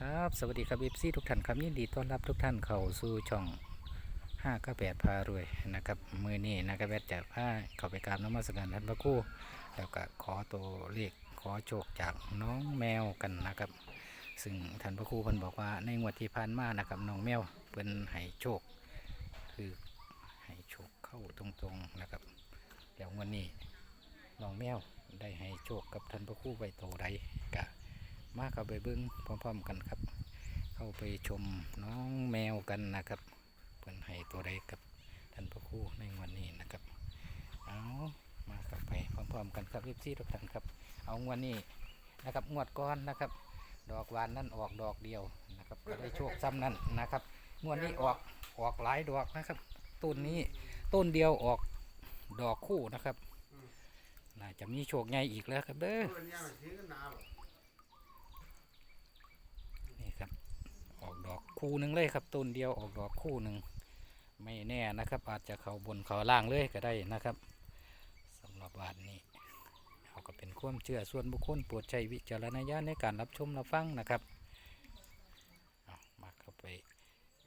ครับสวัสดีครับเอฟซีทุกท่านครับยินดีต้อนรับทุกท่านเข้าสู่ช่อง5 9 8พารวยนะครับมือนี้นะครับแอดจะพาเข้าไปกราบน้ำมัสการท่านพระครู่แล้วก็ขอตัวเลขขอโชคจากน้องแมวกันนะครับ ซึ่งท่านพระครู่เพิ่นบอกว่าในงวดที่ผ่านมานะครับน้องแมวเพิ่นให้โชค คือให้โชคเข้าตรงๆนะครับ แล้วงวันนี้น้องแมวได้ให้โชคกับท่านพระครู่ไว้โตใดกะ มาเข้าไปเบิ้งพร้อม ๆ กันครับ เข้าไปชมน้องแมวกันนะครับเพื่อนให้ตัวใดกับท่านพระครูในวันนี้นะครับเอามาเข้าไปพร้อม ๆ กันครับรีบซี่ทุกท่านครับ เอางวดนี้นะครับงวดก้อนนะครับ ดอกหวานนั่นออกดอกเดียวนะครับก็ได้โชคซ้ำนั่นนะครับงวดนี้ออกออกหลายดอกนะครับต้นนี้ต้นเดียวออกดอกคู่นะครับน่าจะมีโชคใหญ่อีกแล้วครับเด้อ นี่ครับ ออกดอก คู่หนึ่งเลยครับต้นเดียวออกดอกคู่หนึ่งไม่แน่นะครับ อาจจะเขาบนเขาล่างเลยก็ได้นะครับสำหรับบาทนี้เราก็เป็นความเชื่อส่วนบุคคลโปรดใช้วิจารณญาณในการรับชมรับฟังนะครับเอามาเข้าไป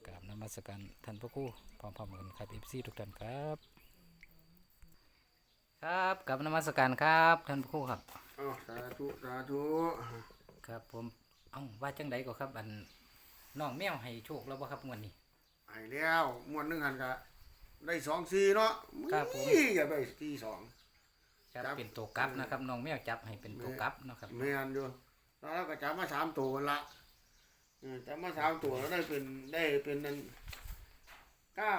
กราบนมัสการท่านพระครูพร้อมๆกันครับเอฟซีทุกท่านครับ ครับกราบนมัสการครับท่านพระครูครับอ้าวสาธุสาธุครับผมเอ้าว่าจังไดก็ครับอัน น้องแมวให้โชคแล้วบ่ครับงวดนี้ ไอ้แล้วมวนหนึงหันกะได้สองสี่เนาะครับผมอี้อย่าไปสี่สอง ครับครับ เป็นตัวกลับนะครับน้องแมวจับให้เป็นตัวกลับเนาะครับแม่นอยู่แล้วเราก็จับมาสามตัวนั่นละเออจับมาสามตัวแล้วได้เป็นได้เป็นนั่นเก้า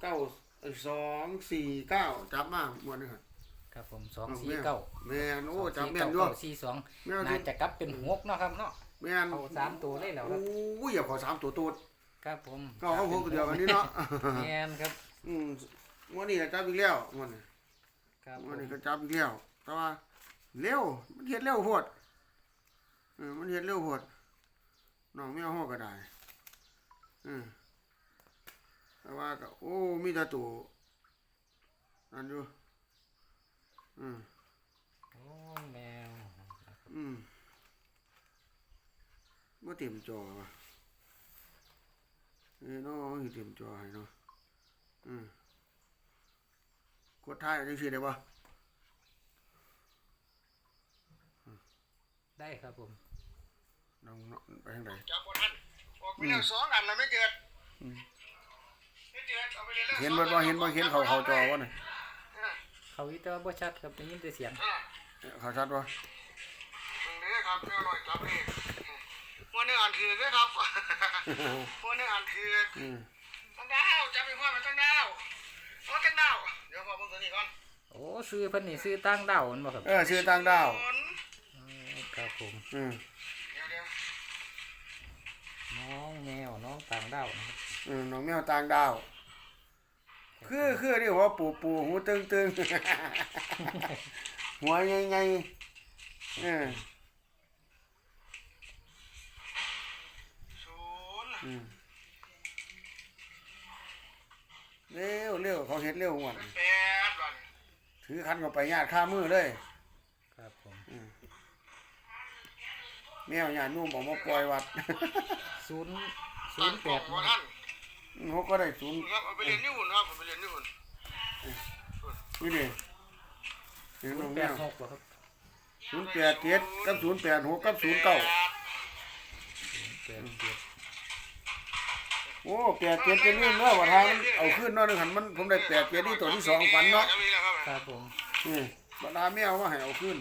เก้าเอ้ยสองสี่เก้าจับมามวนหนึงหันครับผมสองเอาสี่แม่เก้าแม่นโอ้จับสี่แม่เก้านอยู่เก้าสี่สองแม่นน่าจะกลับเป็นหกเนาะครับเนาะ แม่นเอาสามตัวเลยแล้วครับโอ้ยอย่าขอสามตัวตูดครับผมก็เขาหกเดียวกันนี่เนาะแมนครับ อืมงวันนี้ก็จับอีกแล้วงวันนี้ครับผวันมนี้ก็จับอีกแล้วแต่ว่าเร็วมันเฮ็ดเร็วโพดเออมันเฮ็ดเร็วโพดน้องแมวฮ้อก็ได้เออแต่ว่าก็โอ้มีแต่ตัวนั่นอยู่อืมโอ้แมวอืม บ่เต็มจอว่ะเอ้ยเนาะสิเต็มจอให้เนาะอืมกดท้ายจังซี่ได้บ่ได้ครับผมน้องไปทางใดจับบนท่านออกไปแล้วสองอันแล้วไม่เกิดไม่เกิดเอาไปเลยแล้วเห็นบ่บ่เห็นบ่เห็นเขาเขาจอบ่น่ะเขาวิตาบ่ชัดครับได้ยินแต่เสียงอ่าเขาชัดบ่นี่ครับเจ้าหน่อยจับนี่ วันนี้อ่านถือด้วยครับวันนี้อ่านถืออืมตั้งดาวจับไปพ่อมาตั้งดาวเอาตั้งดาวเดี๋ยวพ่อเบิ่งตัวนี้ก่อนโอ้ซื้อเพิ่นนี่ซื้อตั้งดาวนั่นบ่ครับเออชื่อต่างดาวคนอืมครับผมอืมเดี๋ยวเดี๋ยวน้องแมวน้องต่างดาวนะครับอืมน้องแมวต่างดาวคือคือที่หัวปูปูหูตึงตึงหัวใหญ่ใหญ่เออ เร็วเร็วเขาเฮ็ดเร็วหมดแปดวันถือคันก็ไปญาติข้ามือเลยครับผมแมวญาตินุ่มออกมาปล่อยวัดศูนย์ศูตั้นงย์กแปล่องดว่าท่านเขาก็ได้ศูนย์ครับเอาไปเรียนนี่หุ่นครับเอาไปเรียนนี่หุ่นนี่ดิเห็นศูน้อนงย์แมแปดวหกบ่ครับศูนย์แปดเจ็ดกับศูนย์แปดหกกับศูนย์เก้า แปดเจ็ด โอ้แปดเจ็ดจะลื่นเนาะว่าทางมันเอาขึ้นเนาะนึงหันมันผมได้แปดเจ็ดนี่ตัวที่สองฝันเนาะมีแล้วครับครับผมนี่บรรดาแมวว่าให้เอาขึ้น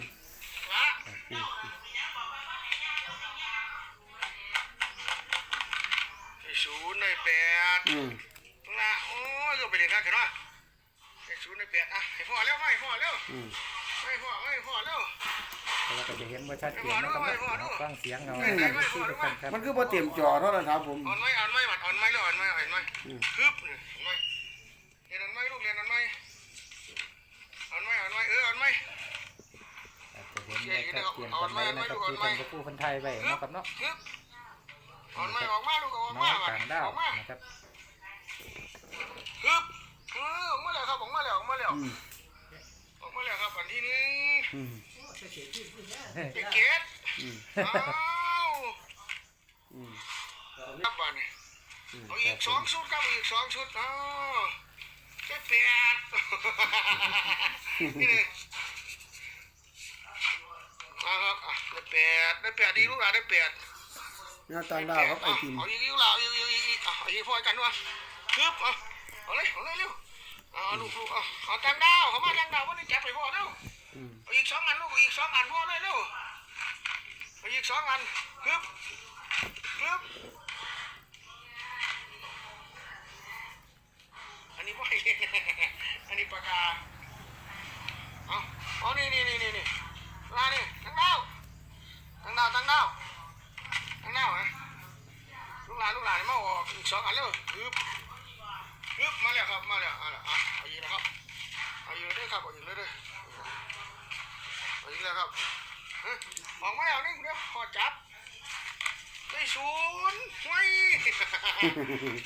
ไอ้ศูนย์ในแปดอืมนะโอ้ยก็ไปเรียนกันเห็นว่าไอ้ศูนย์ในแปดอะให้พ่อเร็วไม่พ่อเร็วอืมไม่พ่อไม่พ่อเร็ว เราก็จะเห็นว่าชัดเจนนะครับเอาฟังเสียงเอาที่ทุกคนครับมันคือบ่เต็มจอโทรศัพท์ผม อ่อนไหมอ่อนไหมบัดอ่อนไหมแล้วอ่อนไหมอ่อนไหมฮึบนี่อ่อนไหมเรียนอ่อนไหมลูกเรียนอ่อนไหมอ่อนไหมอ่อนไหมเอออ่อนไหมอาจจะเห็นว่าชัดเจนกันไว้นะครับคือท่านผู้คนไทยไว้นะครับเนาะฮึบอ่อนไหมออกมาลูกออกน้อมางบัดต่างดาอวอกมานะครับฮึบเออออกมาแล้วครับออกมาแล้วออกมาแล้วอืมออกมาแล้วครับอันที่หนึ่งอืม เจ็ดเจ็ดเอาครับบ้านนี่เอาอีกสองชุดครับอีกสองชุดเอาเจ็ดแปดนี่เลยเอาครับอะได้แปดได้แปดดีลูกหลานได้แปดน่าตาดาวครับไอติมเอาอีกลูกหลานเอาอีกอีกอีกเอยอีกพอกันวะครับเอาเอาเลยเอาเลยเร็วเอาลูกลูกเอาเอาตังดาวเขามาตังดาววันนี้จับไปพ่อเร็ว อีกสองอันลูกอีกสองอันพ่อเลยเร็วเอาอีกสองอันคึบคึบอันนี้พ่ออันนี้ปากกาเอาเอนี่นี่นี่นี่นี่มานี่ตั้งดาวตั้งดาวตั้งดาวตั้งดาวฮะลูกหลานลูกหลานมาออกอีกสองอันเร็วคึบคึบมาแล้วครับมาแล้วอาละอะเอาอีกแล้วครับเอาอีกเลยครับเอาอีกเลยเด้อ เอาอีกแล้วครับฮะออกมาแล้วนี่เดี๋ยวขอจับได้ศูนย์ไว้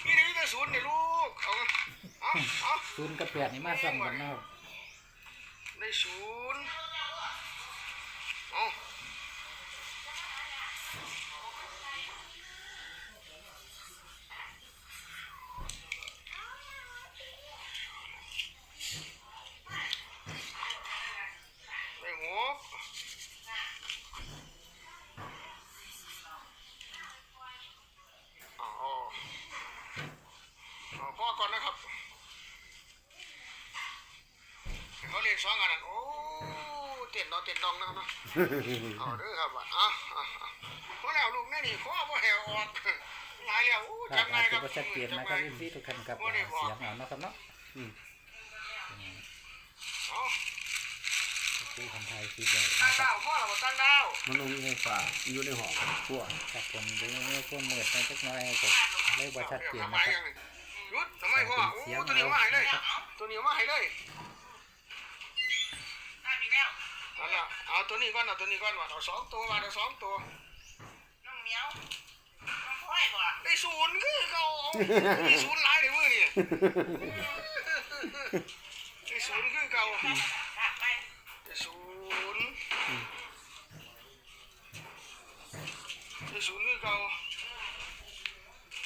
นี่นี่ได้ศูนย์เนี่ยลูก เอาเอาเอาศูนย์กับแปดนี่มาซ้ำกันนะครับได้ศูนย์เอาได้หก อ๋ออ๋อพ่อก่อนนะครับ เขาเรียกสองอันนั้นโอ้เต้นดองเต้นดองนะครับเนาะเอาเด้อครับอะอะอะอะพอแล้วลูกนี่นี่ข้อพ่อแหวออกหลายแล้วโอ้ครับจำง่าอายจคจะรับบ่ชัดเจนนะครับพี่ทุกท่านครับเสียงเอาเนาะครับเนาะเอาคือคนไทยคิดไว้ตั้นะงครัดาบวพ่อเราตั้งดาวมันลงไฟฟ้าอยู่ในห้องพวกครับผมดูพวกมืดไปจักหน่อยก็เลยบ่ชัดเจนทำนะไมครับยังหยุดทำไมพ่อโอ้ตัวนี้มาให้เลยตัวนี้มาให้เลย นั่นแหละเอาตัวนี้ก่อนเอาตัวนี้ก่อนว่าเอาสองตัวว่าเอาสองตัวน้องเหมียวน้องพ่อยบ่ได้ศูนย์คือเขาเอาได้ศูนย์หลายเลยมือนี่ได้ศูนย์คือเก่าฝากไปได้ศูนย์ได้ศูนย์คือเก่า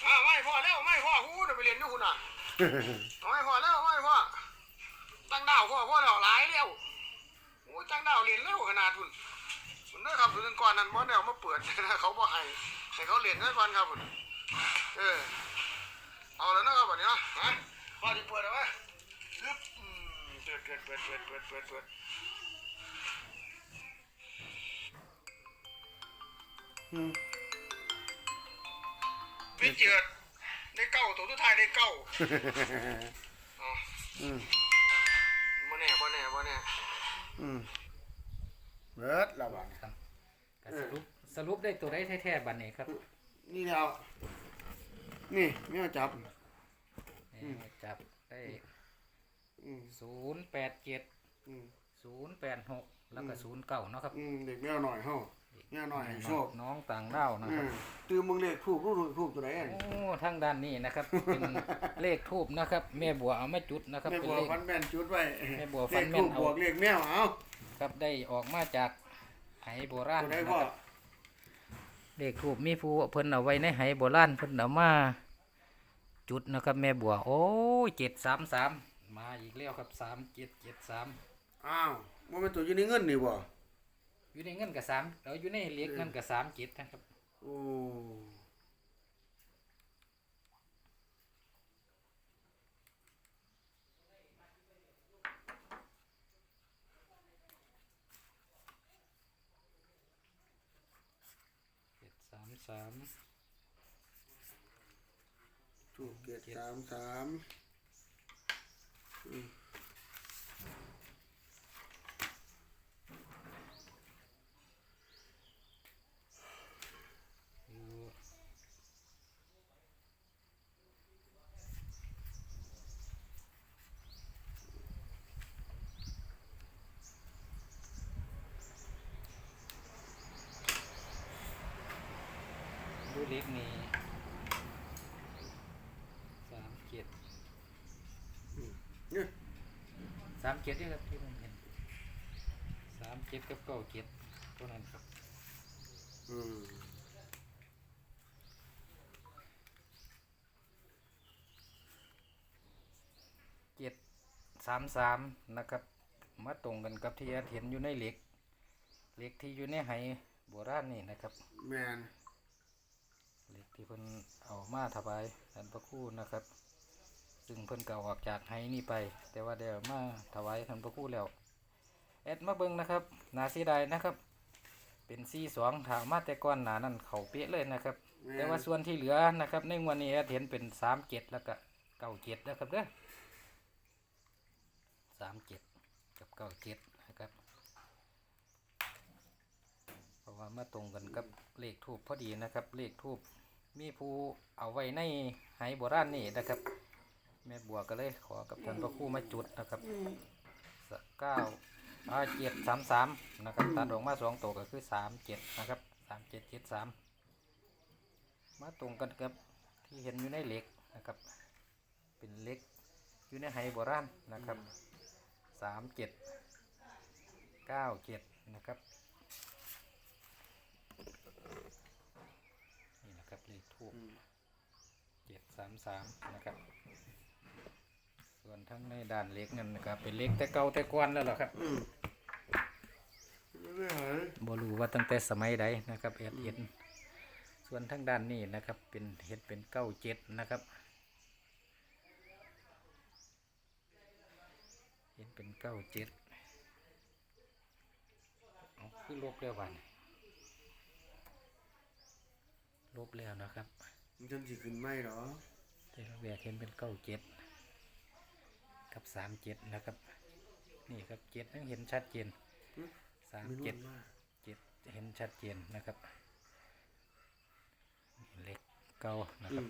อ่าไม่พอแล้วไม่พอหูเดี๋ยวไปเรียนด้วยคุณอะไม่พอแล้วไม่พอตั้งดาวพ่อพ่อแล้วหลายแล้ว โอ้ยตั้งดาวเรียนเร็วขนาดคุณคุณนะครับเรื่องก่อนนั้นบ่ได้เอามาเปิดนะเขาบ่ให้ให้เขาเรียนกันก่อนครับคุณเออเอาแล้วนะครับวันนี้เนาะฮะพ่อที่เปิดเอาไว้ฮึบอืมเปิดเปิดเปิดเปิดเปิดเปิดเปิดอืมไม่เจิดได้เก้าตัวสุดท้ายได้เก้าอ๋ออืมบ่แน่บ่แน่บ่แน่ อืมเบิดละบัด ครับก็สรุปสรุปได้ตัวได้แท้ๆบัดนี้ครับนี่แล้ว นี่ไม่เอาจับ นี่จับได้อืมศูนย์แปดเจ็ดอืมศูนย์แปดหกแล้วก็ศูนย์เก้าเนาะครับ อืมเด็กแมวหน่อยเฮา แมวหน่อยให้โชคน้องต่างด้าวนะอืครับ มตื่นมึงเลขทูบรู้ทูบตัวไหนอัน โอ้ทางด้านนี้นะครับ เป็นเลขทูบนะครับ แม่บัวเอามาจุดนะครับ แม่เป็นบัวเลข ฟันแม่นจุดไว้แม่บัวฟัเลนขแม่ทูนบเอา บวกเลขแมวเอาครับได้ออกมาจากไหโบราณตัวไหนนะพ่อครับเลขทูบมีผู้เพิ่นเอาไว้ในไหโบราณเพิ่นเอามา จุดนะครับ แม่บัว โอ้ยเจ็ดสามสามมาอีกแล้วครับสามเจ็ดเจ็ดสามอ้าวบ่แม่นตัวอยู่ในเงินนี่บ่ อยู่ในเงินกับสามแล้วอยู่ในเหล็กเงินกับสามเจ็ดนะครับ โอ้เจ็ดสามสามถูกเจ็ดสามสามอืม เจ็ดนี่ครับที่มันเห็นสามเจ็ดกับเก้าเจ็ดเท่านั้นครับอืมเจ็ดสามสามนะครับ มาตรงกันกับที่เห็นอยู่ในเหล็กเหล็กที่อยู่ในไหโบราณนี่นะครับ แมนเหล็กที่เพิ่นเอามาถวายอันพระคู่นะครับ ซึ่งเพิ่นเก่าออกจากไหนี่ไป แต่ว่าเดี๋ยวมาถวายท่านพระครูแล้วแอดมาเบิ่งนะครับนาสีใดนะครับ เป็นซีสองถามมาแต่ก่อนหนานั่นเขาเป๊ะเลยนะครับม่นแต่ว่าส่วนที่เหลือนะครับในงวันนี้แอดเห็นเป็นสามเจ็ดแล้วก็เก้าเจ็ดนะครับเด้อสามเจ็ดกับเก้าเจ็ดนะครับเพราะว่ามาตรงกันกับเลขทูบพอดีนะครับ เลขทูบมีผู้เอาไว้ในไหโบราณนี่นะครับ แม่บัวก็เลยขอกับท่านพระครูมาจุดนะครับสเก้าอ่าเจ็ดสามสามนะครับตัดออกมาสองตัวก็คือสามเจ็ดนะครับสามเจ็ดเจ็ดสามมาตรงกันกับที่เห็นอยู่ในเหล็กนะครับ เป็นเหล็กอยู่ในไหโบราณนะครับสามเจ็ดเก้าเจ็ดนะครับนี่นะครับเลขทูบเจ็ดสามสามนะครับ ส่วนทั้งในด้านเล็กนั่นนะครับเป็นเล็กแต่เก่าแต่ก้อนแล้วเหรอครับอืมไม่หายบรู้ว่าตั้งแต่สมัยใดนะครับแอดเห็นส่วนทั้งด้านนี้นะครับ เป็นเห็ดเป็นเก้าเจ็ดนะครับเห็นเป็นเก้าเจ็ดเอาคือลบแล้ววันลบแล้วนะครับมันจนสิขึ้นไหมเหรอ แต่เราแบกเห็นเป็นเก้าเจ็ดกับสามเจ็ดนะครับ นี่ครับเจ็ดนั่งเห็นชัดเจนสามไม่รู้เจ็ดมากเจ็ดเห็นชัดเจนนะครับเล็กเก้านะอืครับม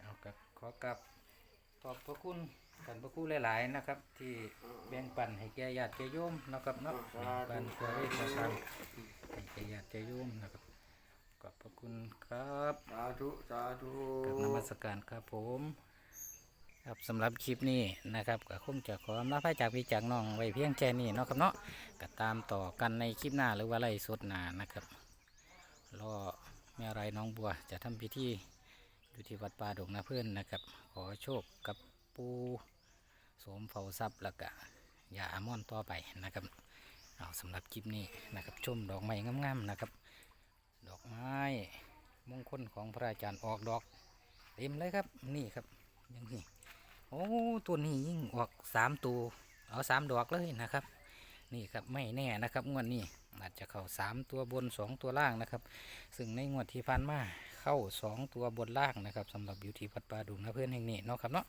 เอากับขอกลับขอบพระคุณกันพระคุณหลาย ๆ นะครับ ที่แบ่งปันให้แก่ญาติแก่โยมนะครับเนาะแบ่งปันเพื่อให้ประชาชนให้แก่ญาติแก่โยมนะครับ ขอบพระคุณครับสาธุสาธุกับนมัสการครับผม ครับสำหรับคลิปนี้นะครับก็คงจะขออำลาพระจากพี่จากน้องไว้เพียงแค่นี้เนาะครับเนาะก็ตามต่อกันในคลิปหน้าหรือว่าไล่สดหน้านะครับรอแม่ไรน้องบัวจะทำพิธีอยู่ที่วัดป่าดงนาเพื่อนนะครับ ขอโชคกับปูโสมเฝ้าทรัพย์แล้วก็ยาอามอนต่อไปนะครับเอาสำหรับคลิปนี้นะครับชมดอกไม้งามๆนะครับ ดอกไม้ มงคลของพระอาจารย์ออกดอกเต็มเลยครับ นี่ครับอยังนี้โอ้ตัวนี้ยิ่งออกสามตัวเอาสามดอกเลยนะครับ นี่ครับไม่แน่นะครับงวดนี้อาจจะเข้าสามตัวบนสองตัวล่างนะครับ ซึ่งในงวดที่ผ่านมาเข้าสองตัวบนล่างนะครับสำหรับอยู่ที่วัดป่าดุงนะเพื่อนแห่งนี้เนาะครับเนาะ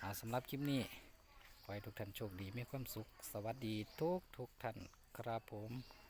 อ่าสำหรับคลิปนี้ขอให้ทุกท่านโชคดีมีความสุข สวัสดีทุกทุกท่านครับผม